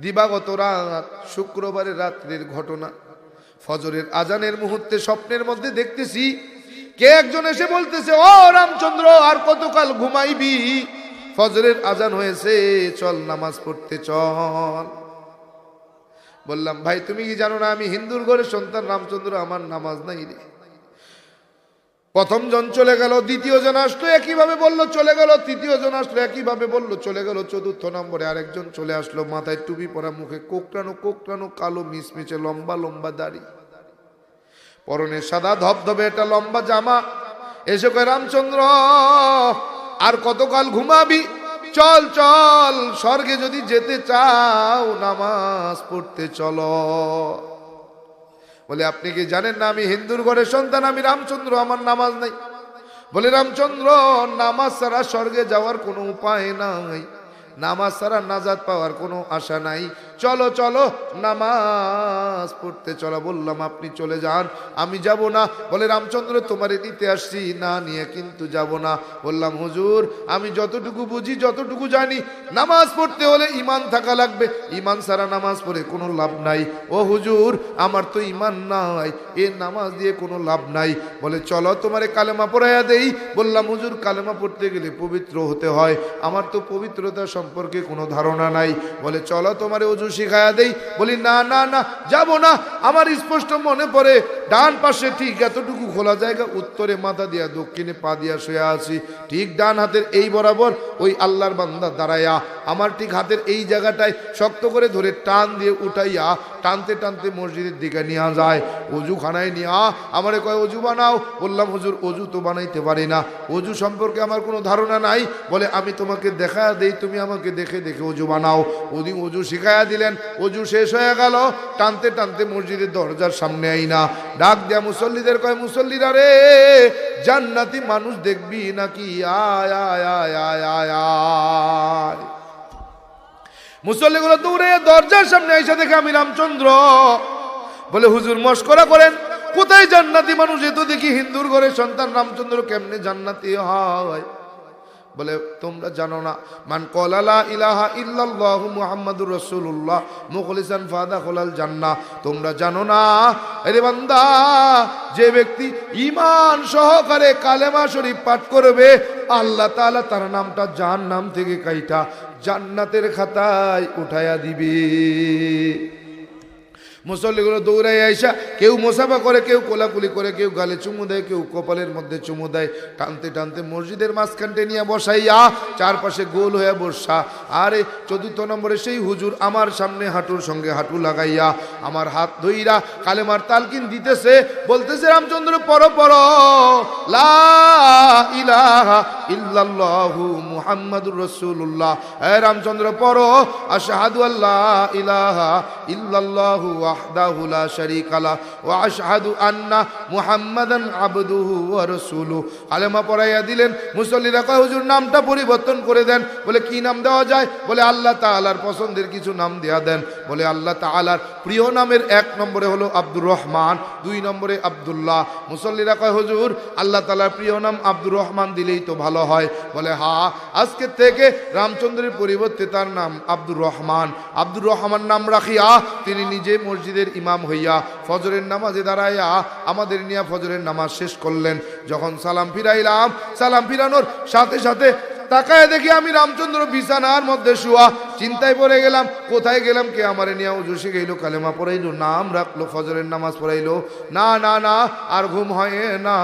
দিবাগত রাত, শুক্রবারের রাত্রির ঘটনা। ফজরের আজানের মুহূর্তে স্বপ্নের মধ্যে দেখতেছি, কে একজন এসে বলতেছে, ও রামচন্দ্র, আর কতকাল ঘুমাইবি? ফজরের আজান হয়েছে, চল নামাজ পড়তে চল। বললাম, ভাই, তুমি কি জানো না, আমি হিন্দুর ঘরের সন্তান, রামচন্দ্র আমার নামাজ নাই রে। প্রথম জন চলে গেল, দ্বিতীয় জন আসলো, একইভাবে বলল, চলে গেল, তৃতীয় জন আসলো, একইভাবে বলল, চলে গেল, চতুর্থ নম্বরে আরেকজন চলে আসলো, মাথায় টুপি পরা মুখে কোকটানো কোকটানো কালো মিচমিচে লম্বা লম্বা দাড়ি। পরনে সাদা ধবধবে একটা লম্বা জামা। এসে কয়, রামচন্দ্র, আর কতকাল ঘুমাবি? চল চল, স্বর্গে যদি যেতে চাও, নামাজ পড়তে চলো। বলে, আপনি কি জানেন না আমি হিন্দুর ঘরের সন্তান? আমি রামচন্দ্র, আমার নামাজ নাই। বলে, রামচন্দ্র, নামাজ ছাড়া স্বর্গে যাওয়ার কোনো উপায় নাই। নামাজ ছাড়া নাজাদ পাওয়ার কোনো আশা নাই। চলো চলো, নামাজ পড়তে চলো। বললাম, আপনি চলে যান, আমি যাব না। বলে, রামচন্দ্র, তোমারে নিতে আসছি, না নিয়ে কিন্তু যাব না। বললাম, হুজুর, আমি যতটুকু বুঝি, যতটুকু জানি, নামাজ পড়তে হলে ইমান থাকা লাগবে। ইমান সারা নামাজ পড়ে কোনো লাভ নাই। ও হুজুর, আমার তো ইমান নাই, এ নামাজ দিয়ে কোনো লাভ নাই। বলে, চলো, তোমারে কালেমা পড়াইয়া দেই। বললাম, হুজুর, কালেমা পড়তে গেলে পবিত্র হতে হয়। আমার তো পবিত্রতা সম্পর্কে কোনো ধারণা নাই। বলে, চলো, তোমারে অজু শিখায়া দেই, বলি, না না না, যাব না। আমার স্পষ্ট মনে পড়ে, ডান পাশে ঠিক এতটুকু খোলা জায়গা, উত্তরে মাথা দিয়া, দক্ষিণে পা দিয়া শুয়ে আছি। ঠিক ডান হাতের এই বরাবর ওই আল্লাহর বান্দা দাঁড়াইয়া আমার ঠিক হাতের এই জায়গাটায় শক্ত করে ধরে টান দিয়ে উঠাইয়া টানতে টানতে মসজিদের দিকে নিয়ে যায়। অজু খানায় নিয়ে আমারে কয়, অজু বানাও। বললাম, হুজুর, অজু তো বানাইতে পারি না। অজু সম্পর্কে আমার কোনো ধারণা নাই। বলে, আমি তোমাকে দেখা দেই, তুমি আমাকে দেখে দেখে অজু বানাও। উনি অজু শিখাইয়া দিলেন। অজু শেষ হয়ে গেল। টানতে টানতে মসজিদের দরজার সামনে আই না ডাক দেয়া মুসল্লিদের কয়, মুসল্লিরা রে, জান্নাতি মানুষ দেখবি নাকি? আয় আয় আয় আয় আয় আয়। মুসল্লিগুলো দৌড়ে দরজার সামনে এসে দেখে আমি রামচন্দ্র। বলে, হুজুর, মস্করা করেন। কোথায় জান্নাতি মানুষ? এ তো দেখি হিন্দুর ঘরে সন্তান। রামচন্দ্র কেমনে জান্নাতি হয়? বলে, তোমরা জানো না। মান কলালা ইলাহা ইল্লাল্লাহু মুহাম্মাদুর রাসূলুল্লাহ, মুখলিসান ফাদা খোলাল জান্নাহ। তোমরা জানো না? আরে বান্দা, যে ব্যক্তি ঈমান সহকারে কালেমা শরীফ পাঠ করবে, আল্লাহ তাআলা তার নামটা জাহান্নাম থেকে কাইটা। জান্নাতের খাতায় উঠাইয়া দিবে। মুসল্লিগুলো দৌড়াই আইসা কেউ মোসাফা করে, কেউ কোলাকুলি করে, কেউ গালে চুমু দেয়, কেউ কপালের মধ্যে চুমু দেয়। টানতে টানতে মসজিদের মাঝখানটে নিয়ে বসাইয়া চারপাশে গোল হয়ে বসা। আরে, চতুর্থ নম্বরে সেই হুজুর আমার সামনে হাঁটুর সঙ্গে হাঁটু লাগাইয়া আমার হাত ধইরা কালেমার তালকিন দিতেছে। বলতেছে, রামচন্দ্র পর পর লা ইলাহা ইল্লাল্লাহু মুহাম্মাদুর রাসূলুল্লাহ। এ রামচন্দ্র পর আশহাদু আল্লাহ ইলাহা ইল্লাল্লাহু ওয়াহদাহু লা শারীকা লা ওয়া আশহাদু আন্না মুহাম্মাদান আবদুহু ওয়া রাসূলুহু। কালেমা পড়াইয়া দিলেন। মুসল্লিরা কয়, হুজুর, নামটা পরিবর্তন করে দেন। বলে, কি নাম দেওয়া যায়? বলে, আল্লাহ তাআলার পছন্দের কিছু নাম দেয়া দেন। বলে, আল্লাহ তাআলার প্রিয় নামের এক নম্বরে হলো আব্দুর রহমান, দুই নম্বরে আব্দুল্লাহ। মুসল্লিরা কয়, হুজুর, আল্লাহ তাআলার প্রিয় নাম আব্দুর রহমান দিলেই তো ভালো হয়, বলে, হা, আজকে থেকে রামচন্দ্রের পরিবর্তে তার নাম আব্দুর রহমান। আব্দুর রহমান নাম রাখিয়া তিনি নিজে মসজিদের ইমাম হইয়া ফজরের নামাজে দাঁড়াইয়া আমাদের নিয়া ফজরের নামাজ শেষ করলেন। যখন সালাম ফিরাইলাম, সালাম ফিরানোর সাথে সাথে তাকায় দেখি আমি রামচন্দ্র বিছানার মধ্যে শুয়া। চিন্তায় পড়ে গেলাম, কোথায় গেলাম কে আমারে নিয়ে উজু শিখাইলো, কালেমা পড়াইলো, নাম রাখল, ফজরের নামাজ পড়াইলো। না না না, আর ঘুম হয় না।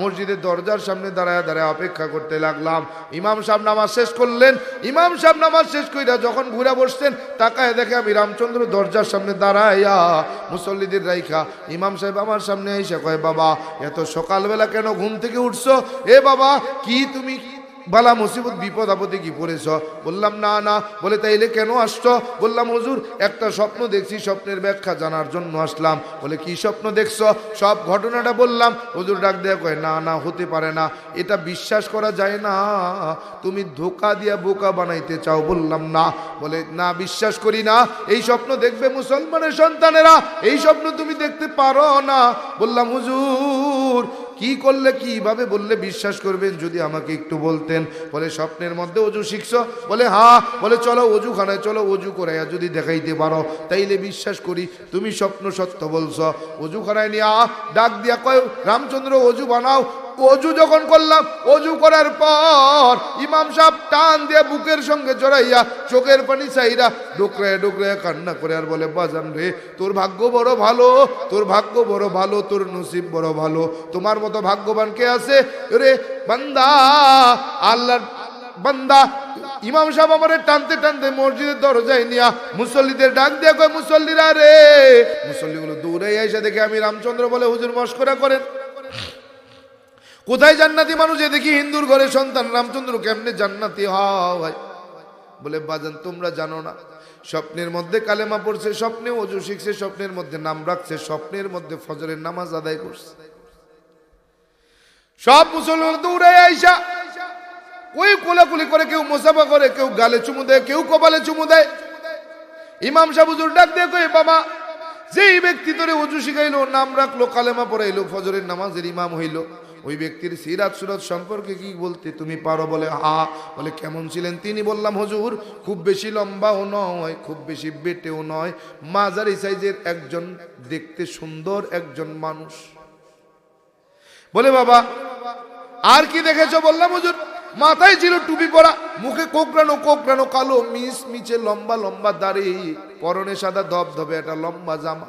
মসজিদের দরজার সামনে দাঁড়ায় দাঁড়ায় অপেক্ষা করতে লাগলাম। ইমাম সাহেব নামাজ শেষ করলেন। ইমাম সাহেব নামাজ শেষ কইরা যখন ঘুরে বসতেন তাকায় দেখে আমি রামচন্দ্র দরজার সামনে দাঁড়াইয়া মুসল্লিদের রাইখা। ইমাম সাহেব আমার সামনে এসে কয়, বাবা, এত সকালবেলা কেন ঘুম থেকে উঠছো? এ বাবা, কি তুমি বালা মুসিবত, বিপদ, আপদে কি পড়েছ? বললাম, না না। বলে, তাইলে কেন আসছো? বললাম, হুজুর, একটা স্বপ্ন দেখছি, স্বপ্নের ব্যাখ্যা জানার জন্য আসলাম। বলে, কি স্বপ্ন দেখছ? সব ঘটনাটা বললাম। হুজুর ডাক দেয়া কয়, না না, হতে পারে না। এটা বিশ্বাস করা যায় না। তুমি ধোকা দিয়া বোকা বানাইতে চাও, বললাম, না। বলে, না, বিশ্বাস করি না। এই স্বপ্ন দেখবে মুসলমানের সন্তানেরা। এই স্বপ্ন তুমি দেখতে পারো না। বললাম, হুজুর কি করলে, কীভাবে বললে বিশ্বাস করবেন? যদি আমাকে একটু বলতেন। বলে, স্বপ্নের মধ্যে অজু শিখছো? বলে, হা। বলে, চলো অজু খানায় চলো অজু করাইয়া যদি দেখাইতে পারো। তাইলে বিশ্বাস করি, তুমি স্বপ্ন সত্য বলছ। অজুখানায় নিয়ে আ, ডাক দিয়া কয়, রামচন্দ্র, অজু বানাও। অজু যখন করলাম, অজু করার পর ইমাম সাহেব টান দিয়ে বুকের সঙ্গে জড়াইয়া চোখের পানি চাইরা ডুকরে ডুকরে কান্না করে আর বলে, বাজান রে, তোর ভাগ্য বড় ভালো, তোর ভাগ্য বড় ভালো, তোর নসিব বড় ভালো। তোমার মতো ভাগ্যবান কে আছে? রে বান্দা, আল্লাহর বান্দা। ইমাম সাহেব আমারে টানতে টানতে মসজিদের দরজায় নিয়া মুসল্লিদের ডাক দিয়ে কয়, মুসল্লিরা রে। মুসল্লিগুলো দূরে এসে দেখে আমি রামচন্দ্র বলে হুজুর মস্করা করেন। কোথায় জান্নাতি মানুষ? দেখি হিন্দুর ঘরে সন্তান। রামচন্দ্র কেমনে জান্নাতি হয়? বলে, বাজান, তোমরা জানো না, স্বপ্নের মধ্যে কালেমা পড়ছে, স্বপ্নে অজু শিখছে, স্বপ্নের মধ্যে নাম রাখছে, স্বপ্নের মধ্যে ফজরের নামাজ আদায় করছে। সব মুসলমান দৌড়ে আইসা। ওই কোলাকুলি করে, কেউ মোসাফা করে, কেউ গালে চুমু দেয়, কেউ কপালে চুমু দেয়। ইমাম সাহুজুর ডাক দিয়ে কই বাবা, যেই ব্যক্তি তোরে অজু শিখাইলো, নাম রাখল, কালেমা পড়াইলো, ফজরের নামাজের ইমাম হইল ওই ব্যক্তির সিরাত সুরত সম্পর্কে কি বলতে তুমি পারো বলে, হা বলে, কেমন ছিলেন? তিনি বললাম, হজুর, খুব বেশি লম্বাও নয়, খুব বেশি বেটেও নয়, মাঝারি সাইজের একজন দেখতে সুন্দর একজন মানুষ। বলে, বাবা, আর কি দেখেছ? বললাম, হুজুর, মাথায় ছিল টুপি পরা, মুখে কোকড়ানো কোকড়ানো কালো মিস মিচে লম্বা লম্বা দাড়ি, পরনে সাদা ধবধবে একটা লম্বা জামা।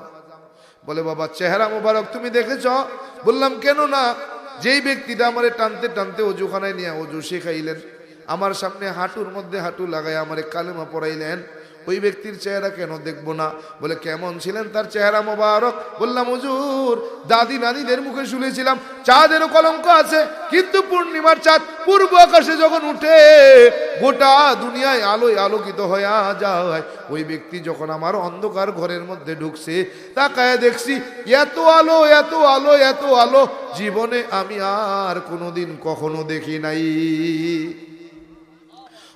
বলে, বাবা, চেহারা মোবারক, তুমি দেখেছ? বললাম কেন না যেই ব্যক্তিটা আমারে টানতে টানতে অজুখানায় নিয়ে অজু শেখাইলেন, আমার সামনে হাঁটুর মধ্যে হাঁটু লাগাই আমারে কালেমা পড়াইলেন, ওই ব্যক্তির চেহারা কেন দেখব না? বলে, কেমন ছিলেন তার চেহারা মোবারক? বললাম, হুজুর, দাদি নানিদের মুখে শুনেছিলাম চাঁদেরও কলঙ্ক আছে, কিন্তু পূর্ণিমার চাঁদ পূর্ব আকাশে যখন উঠে, গোটা দুনিয়ায় আলোয় আলোকিত হয়ে যায়। ওই ব্যক্তি যখন আমার অন্ধকার ঘরের মধ্যে ঢুকছে, তাকায় দেখছি, এত আলো এত আলো এত আলো, জীবনে আমি আর কোনোদিন কখনো দেখি নাই।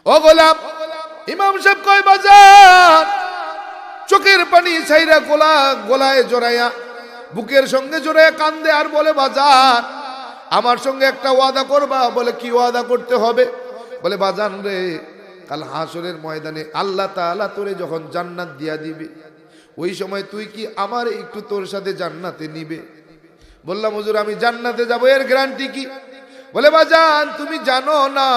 ও গোলাম, ইমাম সাহেব কয়, বাজার, চোখের পানি ছাইরা গোলা, গোলায় জড়াইয়া, বুকের সঙ্গে জড়াইয়া কান্দে আর বলে, বাজার আমার সঙ্গে একটা ওয়াদা করবা? বলে, কি ওয়াদা করতে হবে? বলে, বাজান রে, কাল হাসরের ময়দানে আল্লাহ তাআলা তোরে যখন জান্নাত দিয়া দিবে, ওই সময় তুই কি আমার একটু তোর সাথে জান্নাতে নিবে? বললাম, হুজুর, আমি জান্নাতে যাব, এর গ্যারান্টি কি? বলে, বাজান, তুমি জানো না,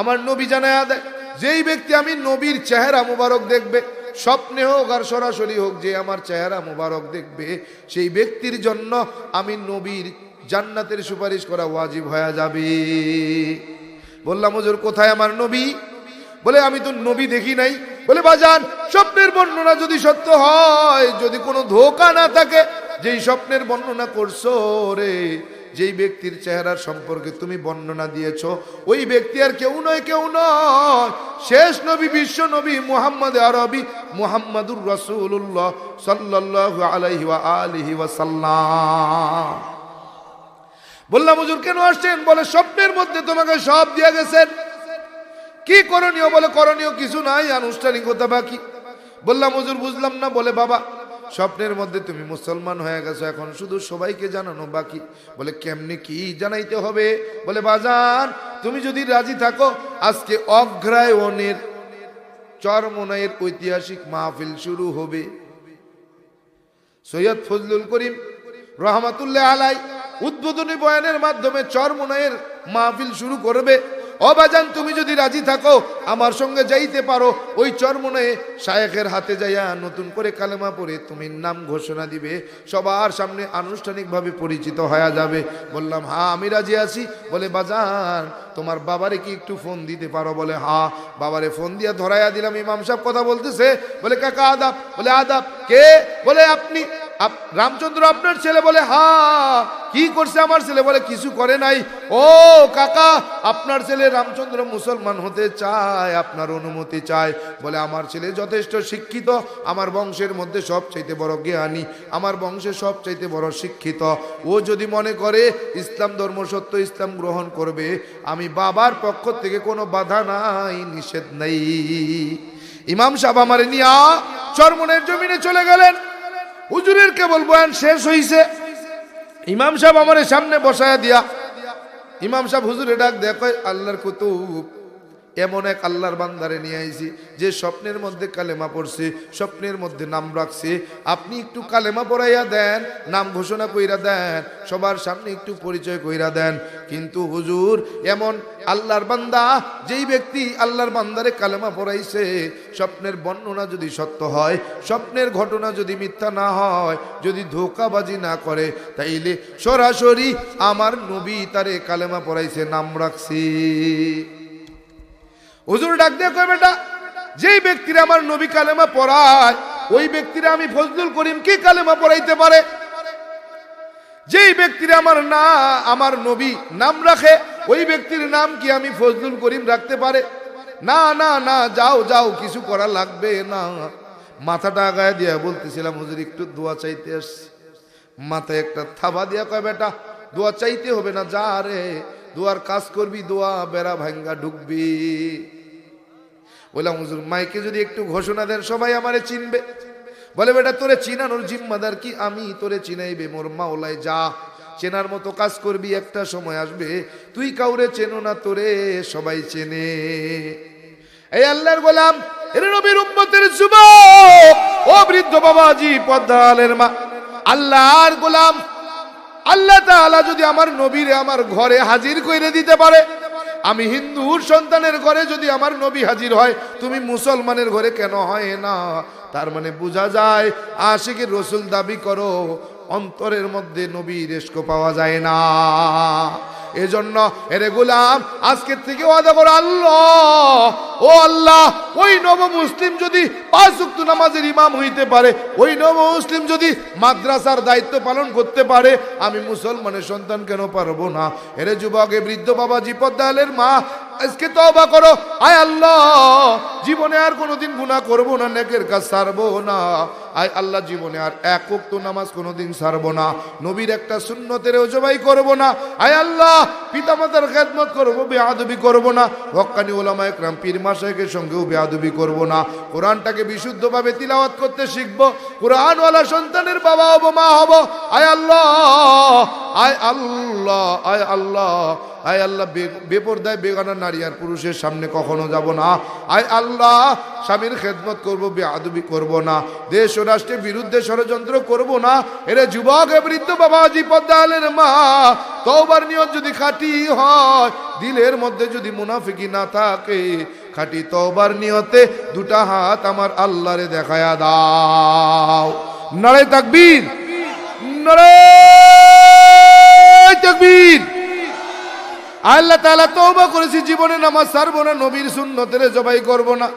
আমার নবী জানায়া দেয়, যেই ব্যক্তি আমি নবীর চেহারা মুবারক দেখবে, স্বপ্নে হোক আর সরাসরি হোক, যে আমার চেহারা মুবারক দেখবে, সেই ব্যক্তির জন্য আমি নবীর জান্নাতের সুপারিশ করা ওয়াজিব হয়ে যাবে। বললাম, হুজুর, কোথায় আমার নবী? বলে, আমি তো নবী দেখি নাই। বলে, বাজান, স্বপ্নের বর্ণনা যদি সত্য হয়, যদি কোনো ধোকা না থাকে, যেই স্বপ্নের বর্ণনা করছ রে, যেই ব্যক্তির চেহারার সম্পর্কে তুমি বর্ণনা দিয়েছ, ওই ব্যক্তি আর কেউ নয় কেউ নয়। শেষ নবী, বিশ্ব নবী মুহাম্মদ আরবি মুহাম্মাদুর রসুল্লাহ সাল্লাহ আলাইহি ওয়া আলিহি ওয়াসাল্লাম। বললাম, হুজুর, কেন আসছেন? বলে, স্বপ্নের মধ্যে তোমাকে সব দিয়ে গেছেন। কি করণীয়? বলে, করণীয় কিছু নাই আনুষ্ঠানিকতা বাকি? বললাম, হুজুর, বুঝলাম না। বলে, বাবা, স্বপ্নের মধ্যে তুমি মুসলমান হয়ে গেছো, এখন শুধু সবাইকে জানানো বাকি। বলে, কেমনি কি জানাইতে হবে? বলে, বাজান, তুমি যদি রাজি থাকো, আজকে অগ্রায়ণের, চরমনায়ের ঐতিহাসিক মাহফিল শুরু হবে। সৈয়দ ফজলুল করিম রহমাতুল্লাহ আলাই উদ্বোধনী বয়ানের মাধ্যমে চরমনায়ের মাহফিল শুরু করবে। অবাজান, তুমি যদি রাজি থাকো, আমার সঙ্গে যাইতে পারো। ওই চরমনায়ে শায়েখের হাতে যাইয়া নতুন করে কালেমা পড়ে তুমি নাম ঘোষণা দিবে। সবার সামনে আনুষ্ঠানিকভাবে পরিচিত হয়ে যাবে। বললাম হ্যাঁ আমি রাজি আছি। বলে, বাজান, তোমার বাবারে কি একটু ফোন দিতে পারো? বলে, হা, বাবারে ফোন দিয়া ধরাইয়া দিলাম। ইমাম সাহেব কথা বলতেছে। বলে, কাকা, আদাব। বলে, আদাব কে? বলে, আপনি আপ- রামচন্দ্র, আপনার ছেলে বলে, হা, কি করছে আমার ছেলে? বলে, কিছু করে নাই। ও, কাকা, আপনার ছেলে রামচন্দ্র মুসলমান হতে চায়, আপনার অনুমতি চায়। বলে, আমার ছেলে যথেষ্ট শিক্ষিত, আমার বংশের মধ্যে সব চাইতে বড় জ্ঞানী, আমার বংশে সব চাইতে বড় শিক্ষিত। ও যদি মনে করে ইসলাম ধর্ম সত্য, ইসলাম গ্রহণ করবে, আমি বাবার পক্ষ থেকে কোনো বাধা নাই, নিষেধ নেই। ইমাম সাহেব আমার নিয়া চরমনের জমিনে চলে গেলেন। হুজুরের কেবল বয়ান শেষ হইছে। ইমাম সাহেব আমার সামনে বসায় দিয়া, ইমাম সাহেব হুজুরে ডাক দেখো আল্লাহর কুতুব। এমন এক আল্লাহর বান্দারে নিয়ে আইছি, যে স্বপ্নের মধ্যে কালেমা পড়ছে, স্বপ্নের মধ্যে নাম রাখছে। আপনি একটু কালেমা পড়াইয়া দেন, নাম ঘোষণা কইরা দেন, সবার সামনে একটু পরিচয় কইরা দেন। কিন্তু হুজুর, এমন আল্লাহর বান্দা, যেই ব্যক্তি আল্লাহর বান্দারে কালেমা পড়াইছে, স্বপ্নের বর্ণনা যদি সত্য হয়, স্বপ্নের ঘটনা যদি মিথ্যা না হয়, যদি ধোকাবাজি না করে, তাইলে সরাসরি আমার নবী তারে কালেমা পড়াইছে, নাম রাখছি। হুজুর ডাক দিয়ে কয়, বেটা, যেই ব্যক্তিরা আমার নবী কালেমা পড়ায়, ওই ব্যক্তিরা আমি ফজলুল করিম কি কালেমা পড়াইতে পারে? যেই ব্যক্তিরা আমার না, আমার নবী নাম রাখে, ওই ব্যক্তির নাম কি আমি ফজলুল করিম রাখতে পারে? না না না, যাও যাও, কিছু করা লাগবে না। মাথাটা আগায় দিয়া বলতেছিলাম, হুজুর, একটু দোয়া চাইতে আসছি। মাথায় একটা থাবা দিয়া কয়, বেটা, দোয়া চাইতে হবে না, যা রে, দোয়ার কাজ করবি, দোয়া বেড়া ভাঙ্গা ঢুকবি। বললাম, হুজুর, মাইকে যদি একটু ঘোষণা দেন, সবাই আমারে চিনবে। বলে, বেটা, তোরে চিনানোর জিম্মাদার কি? আমি তোরে চিনাইবে, মোর মাওলায় যা। চেনার মতো কাজ করবি, একটা সময় আসবে। তুই কাউরে চেনো না, তোরে সবাই চেনে। এই আল্লাহর গোলাম নবীর উম্মতের যুবক, ও বৃদ্ধ বাবাজি পদ্মালের মা। আল্লাহর গোলাম, আল্লাহ তাআলা যদি আমার নবীরে, আমার ঘরে হাজির করে দিতে পারে আমি হিন্দুর সন্তানের ঘরে যদি আমার নবী হাজির হয়, তুমি মুসলমানের ঘরে কেন হয় না? তার মানে বোঝা যায় আশিকে রসুল দাবি করো, অন্তরের মধ্যে নবী রেস্কো পাওয়া যায় না। এজন্য এরে গোলাম আজকের থেকে ওয়াদা করো আল্লাহ। ও আল্লাহ, ওই নব মুসলিম যদি পাঁচ উক্ত নামাজের ইমাম হইতে পারে, ওই নব মুসলিম যদি মাদ্রাসার দায়িত্ব পালন করতে পারে, আমি মুসলমানের সন্তান কেন পারব না? এরে যুবকে বৃদ্ধ বাবা, জিপদ্দালের মা, আজকে তবা করো। আয় আল্লাহ, জীবনে আর কোনোদিন গুনাহ করব না, নেকের কাজ ছাড়বো না। আয় আল্লাহ জীবনে আর এক উক্ত নামাজ কোনোদিন ছাড়বো না। নবীর একটা সুন্নতের জবাই করব না। আয় আল্লাহ, পিতামাতার খেদমত করব বেআদবি করব না। হক্কানি ওলামা একরাম পীর মাসাইকের সঙ্গেও বেআদবি করব না। কোরআনটাকে বিশুদ্ধভাবে তিলাওয়াত করতে শিখব। কোরআনওয়ালা সন্তানের বাবা হব মা হব। আয় আল্লাহ আয় আল্লাহ আয় আল্লাহ আয় আল্লাহ বেপরদায় বেগানা নারী আর পুরুষের সামনে কখনো যাব না। আয় আল্লাহ, স্বামীর খেদমত করব বেআদবি করব না। দেশ ও রাষ্ট্রের বিরুদ্ধে ষড়যন্ত্র করব না। এরা যুবক বৃদ্ধ বাবাজি পদ্মালের মা, তওবার নিয়ত যদি খাঁটি হয়, দিলের মধ্যে যদি মুনাফিকি না থাকে, খাঁটি তওবার নিয়তে দুটা হাত আমার আল্লাহরে দেখায়া দাও। নড়ে তাকবীর নড়ে তাকবীর। আল্লাহ তাআলা তওবা করেছি, জীবনে নামাজ ছাড়বো না, নবীর সুন্নতের জবাই করব না।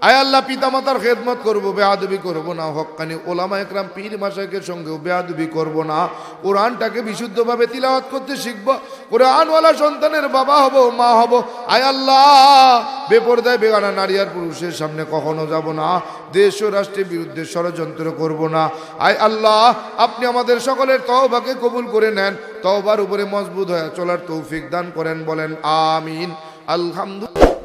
আয় আল্লাহ, পিতামাতার খেদমত করব, বেয়াদবি করব না। হক্কানি ওলামা একরাম পীর মাসাকের সঙ্গেও বেয়াদবি করব না। কোরআনটাকে বিশুদ্ধভাবে তিলাওয়াত করতে শিখব। কোরআনওয়ালা সন্তানের বাবা হব, মা হব। আয় আল্লাহ, বেপরদায় বেগানা নারী আর পুরুষের সামনে কখনো যাব না। দেশ ও রাষ্ট্রের বিরুদ্ধে ষড়যন্ত্র করব না। আয় আল্লাহ, আপনি আমাদের সকলের তওবাকে কবুল করে নেন। তওবার উপরে মজবুত হয়ে চলার তৌফিক দান করেন, বলেন আমিন। আলহামদুলিল্লাহ।